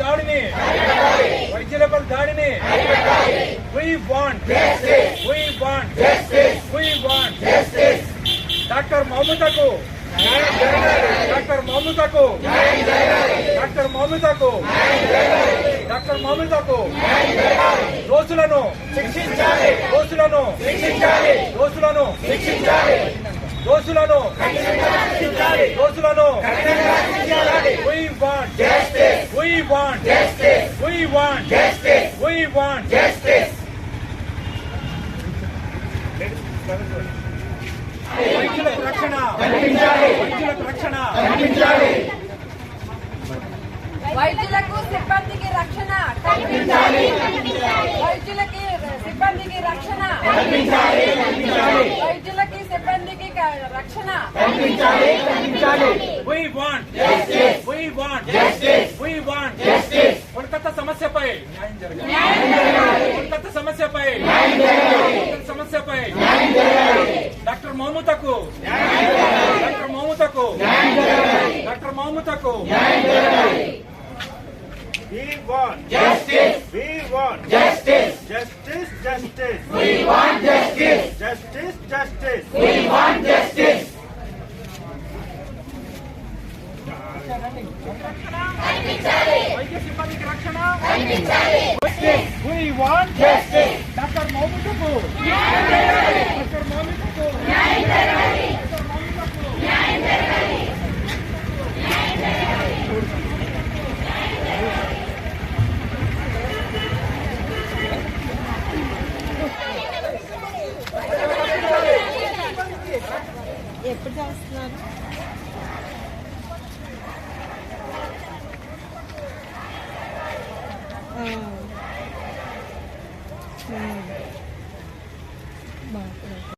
దాడిని. వైద్యులపై దాడిని. We want we want we want doctor మమతకు doctor మమతకు డాక్టర్ మమతకు డాక్టర్ మమతకు దోషులను శిక్షించాలి. దోషులను శిక్షించాలి. దోషులను శిక్షించాలి. దోషులను శిక్షించాలి. దోషులను we want justice. We want justice. We want justice. వైద్యులకు రక్షణ కల్పించాలి వైద్యులకు రక్షణ కల్పించాలి వైద్యులకు సిబ్బందికి రక్షణ కల్పించాలి వైద్యులకి సిబ్బందికి రక్షణ కల్పించాలి వైద్యులకి సిబ్బందికి క- రక్షణ we want justice we want justice we want justice Kolkata సమస్యపై కోల్కతా సమస్యపై సమస్యపై డాక్టర్ మహమూదకు డాక్టర్ జరగాలి. డాక్టర్ మహమూదకు న్యాయం జరగాలి. We want justice. We want justice. Justice justice. We want justice justice justice we want justice వైద్య సిబ్బందికి రక్షణ We want justice. డాక్టర్ మౌమికకు డాక్టర్ మౌమికకు ఎప్పుడు చేస్తున్నారు อ่ามาบอกเลย